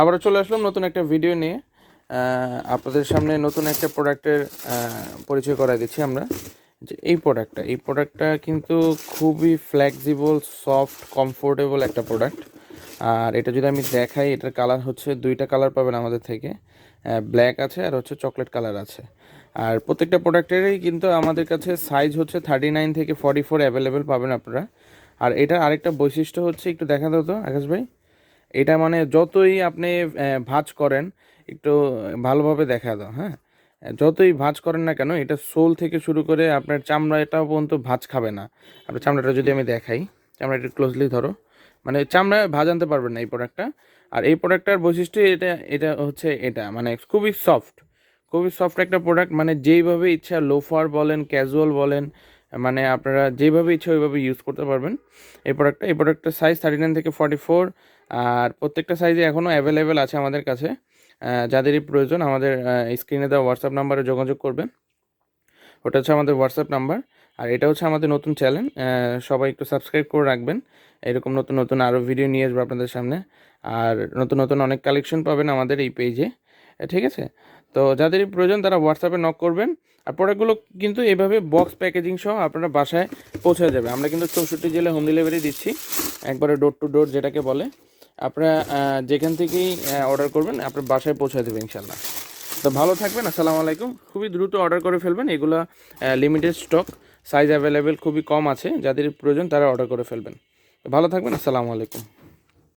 আবারও চলে আসলাম নতুন একটা ভিডিও নিয়ে। আপনাদের সামনে নতুন একটা প্রোডাক্টের পরিচয় করাই দিচ্ছি আমরা। যে এই প্রোডাক্টটা এই প্রোডাক্টটা কিন্তু খুবই ফ্লেক্সিবল সফট কমফোর্টেবল একটা প্রোডাক্ট আর এটা যদি আমি দেখাই, এটার কালার হচ্ছে, দুইটা কালার পাবেন আমাদের থেকে। ব্ল্যাক আছে আর হচ্ছে চকলেট কালার আছে। আর প্রত্যেকটা প্রোডাক্টেরই কিন্তু আমাদের কাছে সাইজ হচ্ছে থার্টি নাইন থেকে ফর্টি ফোর অ্যাভেলেবেল পাবেন আপনারা। আর এটা আরেকটা বৈশিষ্ট্য হচ্ছে, একটু দেখা দাও তো, আকাশ ভাই। এটা মানে যতই আপনি ভাঁজ করেন, একটু ভালোভাবে দেখা দাও হ্যাঁ? যতই ভাঁজ করেন না কেন, এটা সোল থেকে শুরু করে আপনার চামড়াটাও পর্যন্ত ভাঁজ খাবে না। আপনার চামড়াটা যদি আমি দেখাই, চামড়াটা ক্লোজলি ধরো মানে চামড়ায় ভাঁজ আনতে পারবেন না এই প্রোডাক্টটা আর এই প্রোডাক্টটার বৈশিষ্ট্য এটা এটা হচ্ছে এটা মানে খুবই সফট খুবই সফট একটা প্রোডাক্ট মানে যেইভাবে ইচ্ছা লোফার বলেন ক্যাজুয়াল বলেন মানে আপনারা যেভাবে ইচ্ছা ওইভাবে ইউজ করতে পারবেন। এই প্রোডাক্টটা এই প্রোডাক্টের সাইজ থার্টি নাইন থেকে ফর্টি ফোর আর প্রত্যেকটা সাইজে এখনও অ্যাভেলেবেল আছে আমাদের কাছে। যাদেরই প্রয়োজন আমাদের স্ক্রিনে দেওয়া হোয়াটসঅ্যাপ নাম্বারে যোগাযোগ করবেন। ওটা হচ্ছে আমাদের হোয়াটসঅ্যাপ নাম্বার আর এটা হচ্ছে আমাদের নতুন চ্যানেল সবাই একটু সাবস্ক্রাইব করে রাখবেন। এরকম নতুন নতুন আরও ভিডিও নিয়ে আসব আপনাদের সামনে। আর নতুন নতুন অনেক কালেকশন পাবেন আমাদের এই পেজে ঠিক আছে? তো যাদেরই প্রয়োজন তারা হোয়াটসঅ্যাপে নক করবেন। আর প্রোডাক্টগুলো কিন্তু এভাবে বক্স প্যাকেজিং সহ আপনারা বাসায় পৌঁছে যাবে। আমরা কিন্তু চৌষট্টি জেলায় হোম ডেলিভারি দিচ্ছি। একবারে ডোর টু ডোর যেটাকে বলে। আপনারা যেখান থেকেই অর্ডার করবেন, আপনার বাসায় পৌঁছে দেবে ইনশাল্লাহ তো ভালো থাকবেন, আসসালামু আলাইকুম। খুবই দ্রুত অর্ডার করে ফেলবেন। এগুলো লিমিটেড স্টক সাইজ অ্যাভেলেবেল খুবই কম আছে। যাদের প্রয়োজন তারা অর্ডার করে ফেলবেন। ভালো থাকবেন, আসসালামু আলাইকুম।